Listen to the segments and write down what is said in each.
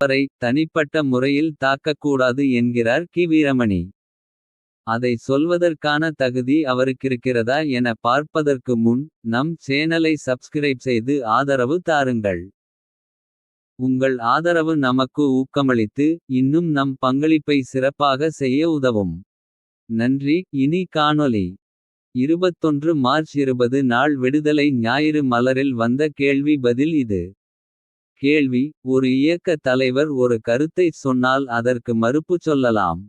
அவரை தனிப்பட்ட முறையில் தாக்கக்கூடாது என்கிறார் கி வீரமணி. அதை சொல்வதற்கான தகுதி அவருக்கிருக்கிறதா என பார்ப்பதற்கு முன். நம் சேனலை சப்ஸ்கிரைப் செய்து ஆதரவு தாருங்கள். உங்கள் ஆதரவு நமக்கு ஊக்கமளித்து. இன்னும் நம் பங்களிப்பை சிறப்பாக செய்ய உதவும். நன்றி இனி காணொலி இருபத்தொன்று மார்ச் 20 நாள் விடுதலை ஞாயிறு மலரில் வந்த கேள்வி பதில் இது. கேள்வி ஒரு இயக்க தலைவர் ஒரு கருத்தைச் சொன்னால் அதற்கு மறுப்பு சொல்லலாம்.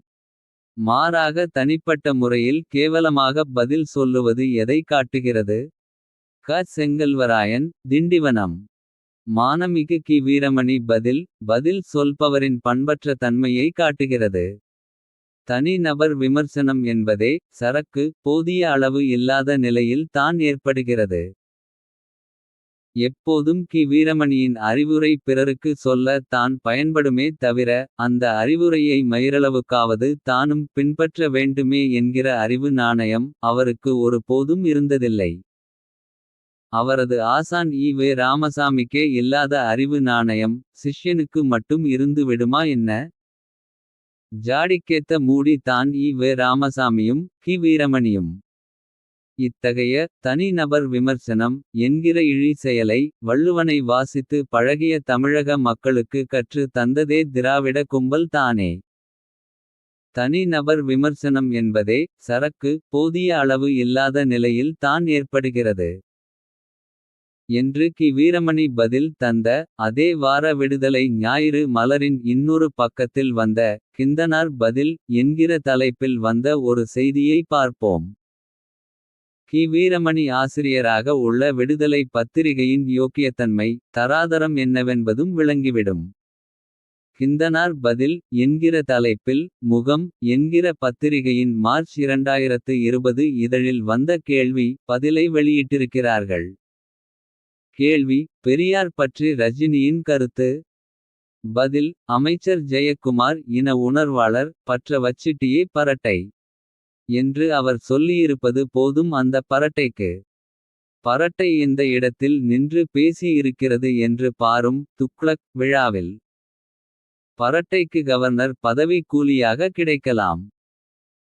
மாறாக தனிப்பட்ட முறையில் கேவலமாக பதில் சொல்லுவது எதை காட்டுகிறது. க செங்கல்வராயன் திண்டிவனம். மானமிகு கி வீரமணி பதில் பதில் சொல்பவரின் பண்பற்ற தன்மையை காட்டுகிறது. தனிநபர் விமர்சனம் என்பதே சரக்கு போதிய அளவு இல்லாத நிலையில் தான் ஏற்படுகிறது. எப்போதும் கி வீரமணியின் அறிவுரை பிறருக்கு சொல்ல தான் பயன்படுமே தவிர. அந்த அறிவுரையை மயிரளவுக்காவது தானும் பின்பற்ற வேண்டுமே என்கிற அறிவு நாணயம். அவருக்கு ஒரு போதும் இருந்ததில்லை. அவரது ஆசான் ஈ. வே. ராமசாமிக்கே இல்லாத அறிவு நாணயம். சிஷ்யனுக்கு மட்டும் இருந்து விடுமா என்ன. ஜாடிக்கேத்த மூடி தான் ஈ. வே. ராமசாமியும் கி வீரமணியும். இத்தகைய தனி நபர் விமர்சனம். என்கிற இழி செயலை வள்ளுவனை வாசித்து பழகிய தமிழக மக்களுக்கு கற்று தந்ததே திராவிட கும்பல் தானே. தனி நபர் விமர்சனம் என்பதே சரக்கு போதிய அளவு இல்லாத நிலையில் தான் ஏற்படுகிறது. என்று கி வீரமணி பதில் தந்த அதே வார விடுதலை ஞாயிறு மலரின் இன்னொரு பக்கத்தில் வந்த. கிந்தனார் பதில் என்கிற தலைப்பில் வந்த ஒரு செய்தியை பார்ப்போம். கி வீரமணி ஆசிரியராக உள்ள விடுதலை பத்திரிகையின் யோக்கியத்தன்மை. தராதரம் என்னவென்பதும் விளங்கிவிடும். கிந்தனார் பதில் என்கிற தலைப்பில் முகம். என்கிற பத்திரிகையின் மார்ச் 2020 இதழில் வந்த கேள்வி. பதிலை வெளியிட்டிருக்கிறார்கள். கேள்வி பெரியார் பற்றி ரஜினியின் கருத்து. பதில் அமைச்சர் ஜெயக்குமார் இன உணர்வாளர். பற்ற வச்சிட்டியே பரட்டை. என்று அவர் சொல்லியிருப்பது போதும் அந்த பரட்டைக்கு. பரட்டை இந்த இடத்தில் நின்று பேசியிருக்கிறது என்று பாரும். துக்ளக் விழாவில். பரட்டைக்கு கவர்னர் பதவி கூலியாக கிடைக்கலாம்.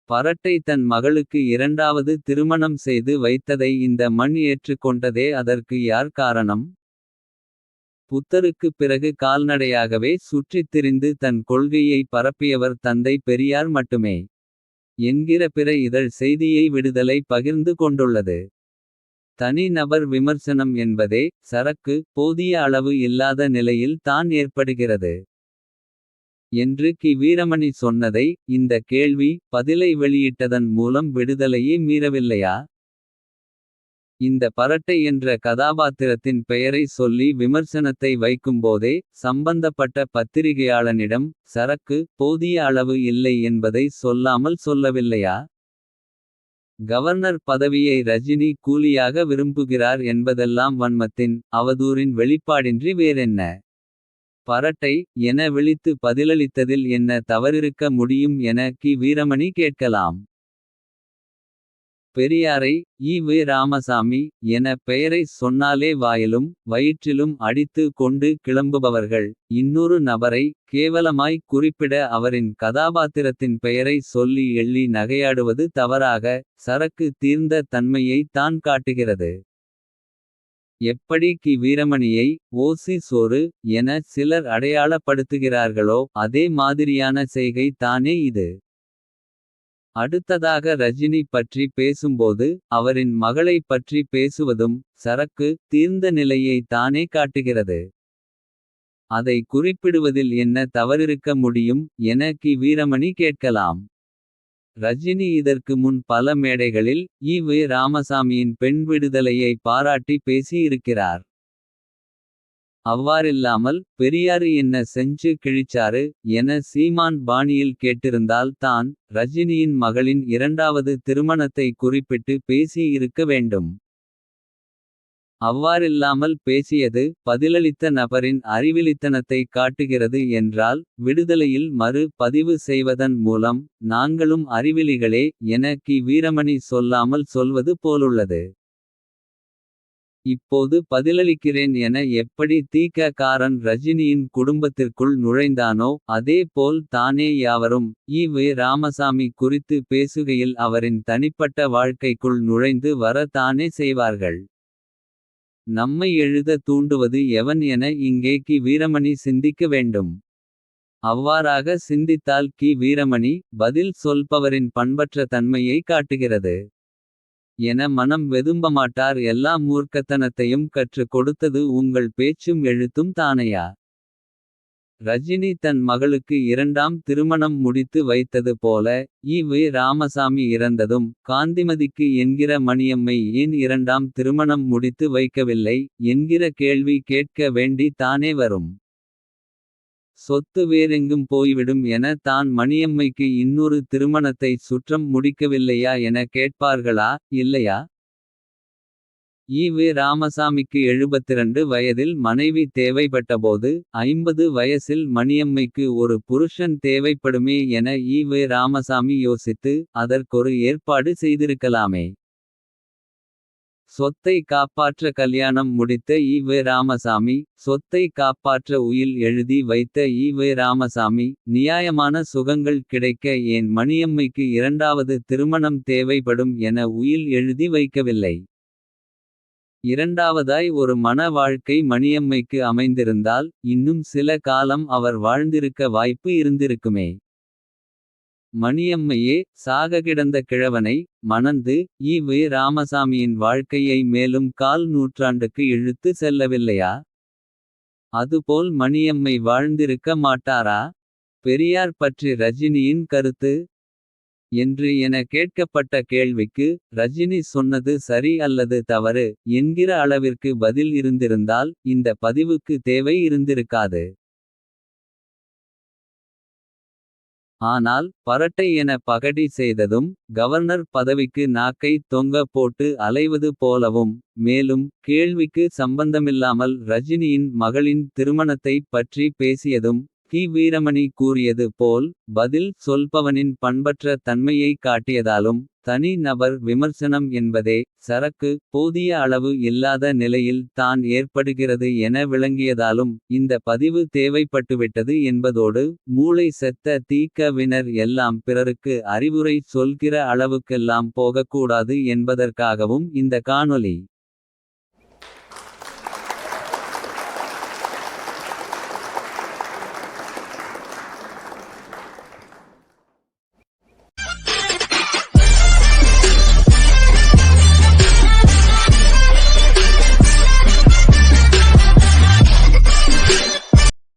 பரட்டை தன் மகளுக்கு இரண்டாவது திருமணம் செய்து வைத்ததை இந்த மண் ஏற்றுக் கொண்டதே அதற்கு யார் காரணம். புத்தருக்கு பிறகு கால்நடையாகவே சுற்றித் திரிந்து தன் கொள்கையை பரப்பியவர் தந்தை பெரியார் மட்டுமே. என்கிற பிற இதழ் செய்தியை விடுதலை பகிர்ந்து கொண்டுள்ளது. தனி நபர் விமர்சனம் என்பதே சரக்கு போதிய அளவு இல்லாத நிலையில் தான் ஏற்படுகிறது. என்று கி வீரமணி சொன்னதை இந்த கேள்வி பதிலை வெளியிட்டதன் மூலம் விடுதலையே மீறவில்லையா. இந்த பரட்டை என்ற கதாபாத்திரத்தின் பெயரை சொல்லி விமர்சனத்தை வைக்கும்போதே. சம்பந்தப்பட்ட பத்திரிகையாளனிடம் சரக்கு போதிய அளவு இல்லை என்பதை சொல்லாமல் சொல்லவில்லையா. கவர்னர் பதவியை ரஜினி கூலியாக விரும்புகிறார் என்பதெல்லாம் வன்மத்தின். அவதூறின் வெளிப்பாடின்றி வேறென்ன. பரட்டை என விழித்து பதிலளித்ததில் என்ன தவறிருக்க முடியும் என கி வீரமணி கேட்கலாம். பெரியாரை ஈ. வே. ராமசாமி என பெயரை சொன்னாலே வாயிலும். வயிற்றிலும் அடித்து கொண்டு கிளம்புபவர்கள். இன்னொரு நபரை கேவலமாய் குறிப்பிட அவரின் கதாபாத்திரத்தின் பெயரை சொல்லி எள்ளி நகையாடுவது தவறாக. சரக்கு தீர்ந்த தன்மையை தான் காட்டுகிறது. எப்படி கி வீரமணியை ஓசி சோறு என சிலர் அடையாளப்படுத்துகிறார்களோ. அதே மாதிரியான செய்கை தானே இது. அடுத்ததாக ரஜினி பற்றி பேசும்போது. அவரின் மகளைப் பற்றி பேசுவதும் சரக்கு தீர்ந்த நிலையை தானே காட்டுகிறது. அதை குறிப்பிடுவதில் என்ன தவறிருக்க முடியும். என கி வீரமணி கேட்கலாம். ரஜினி இதற்கு முன் பல மேடைகளில் ஈ. வே. ராமசாமியின் பெண் விடுதலையை பாராட்டி பேசியிருக்கிறார் அவ்வாறில்லாமல் பெரியாரு என்ன செஞ்சு கிழிச்சாரு. என சீமான் பாணியில் கேட்டிருந்தால் தான். ரஜினியின் மகளின் இரண்டாவது திருமணத்தை குறிப்பிட்டு பேசி இருக்க வேண்டும். அவ்வாறில்லாமல் பேசியது பதிலளித்த நபரின் அறிவிலித்தனத்தை காட்டுகிறது என்றால். விடுதலையில் மறு பதிவு செய்வதன் மூலம் நாங்களும் அறிவிலிகளே. என கி வீரமணி சொல்லாமல் சொல்வது போலுள்ளது. இப்போது பதிலளிக்கிறேன் என எப்படி தீக காரன் ரஜினியின் குடும்பத்திற்குள் நுழைந்தானோ அதே போல் தானே யாவரும் ஈ வி ராமசாமி குறித்து பேசுகையில் அவரின் தனிப்பட்ட வாழ்க்கைக்குள் நுழைந்து வர தானே செய்வார்கள். நம்மை எழுத தூண்டுவது எவன் என இங்கே கி வீரமணி சிந்திக்க வேண்டும். அவ்வாறாக சிந்தித்தால் கி வீரமணி பதில் சொல்பவரின் பண்பற்ற தன்மையை காட்டுகிறது. என மனம் வெதும்பமாட்டார் எல்லா மூர்க்கத்தனத்தையும் கற்று கொடுத்தது உங்கள் பேச்சும் எழுத்தும் தானையா. ரஜினி தன் மகளுக்கு இரண்டாம் திருமணம் முடித்து வைத்தது போல. ஈ வி ராமசாமி இறந்ததும் காந்திமதிக்கு என்கிற மணியம்மை ஏன் இரண்டாம் திருமணம் முடித்து வைக்கவில்லை. என்கிற கேள்வி கேட்க வேண்டி தானே வரும். சொத்து வேறெங்கும் போய்விடும் என தான் மணியம்மைக்கு இன்னொரு திருமணத்தை சுற்றம் முடிக்கவில்லையா என கேட்பார்களா இல்லையா. ஈ வே ராமசாமிக்கு 72 வயதில் மனைவி தேவைப்பட்டபோது. 50 வயசில் மணியம்மைக்கு ஒரு புருஷன் தேவைப்படுமே என ஈ வே ராமசாமி யோசித்து. அதற்கொரு ஏற்பாடு செய்திருக்கலாமே. சொத்தை காப்பாற்ற கல்யாணம் முடித்த ஈ வே ராமசாமி. சொத்தை காப்பாற்ற உயில் எழுதி வைத்த ஈ வே ராமசாமி. நியாயமான சுகங்கள் கிடைக்க ஏன் மணியம்மைக்கு இரண்டாவது திருமணம் தேவைப்படும் என உயில் எழுதி வைக்கவில்லை. இரண்டாவதாய் ஒரு மன வாழ்க்கை மணியம்மைக்கு அமைந்திருந்தால். இன்னும் சில காலம் அவர் வாழ்ந்திருக்க வாய்ப்பு இருந்திருக்குமே. மணியம்மையே சாக கிடந்த கிழவனை மணந்து. ஈ வே ராமசாமியின் வாழ்க்கையை மேலும் கால் நூற்றாண்டுக்கு இழுத்து செல்லவில்லையா. அதுபோல் மணியம்மை வாழ்ந்திருக்க மாட்டாரா. பெரியார் பற்றி ரஜினியின் கருத்து. என்று என கேட்கப்பட்ட கேள்விக்கு. ரஜினி சொன்னது சரி அல்லது தவறு. என்கிற அளவிற்கு பதில் இருந்திருந்தால். இந்த பதிவுக்கு தேவை இருந்திருக்காது. ஆனால் பரட்டை என பகடி செய்ததும். கவர்னர் பதவிக்கு நாக்கை தொங்க போட்டு அலைவது போலவும். மேலும் கேள்விக்கு சம்பந்தமில்லாமல் ரஜினியின் மகளின் திருமணத்தைப் பற்றி பேசியதும். கி வீரமணி கூறியது போல் பதில் சொல்பவனின் பண்பற்ற தன்மையை காட்டியதாலும். தனி நபர் விமர்சனம் என்பதே சரக்கு போதிய அளவு இல்லாத நிலையில் தான் ஏற்படுகிறது என விளங்கியதாலும். இந்த பதிவு தேவைப்பட்டுவிட்டது என்பதோடு. மூளை செத்த தீக்க வினர் எல்லாம் பிறருக்கு அறிவுரை சொல்கிற அளவுக்கெல்லாம் போகக்கூடாது என்பதற்காகவும் இந்த காணொலி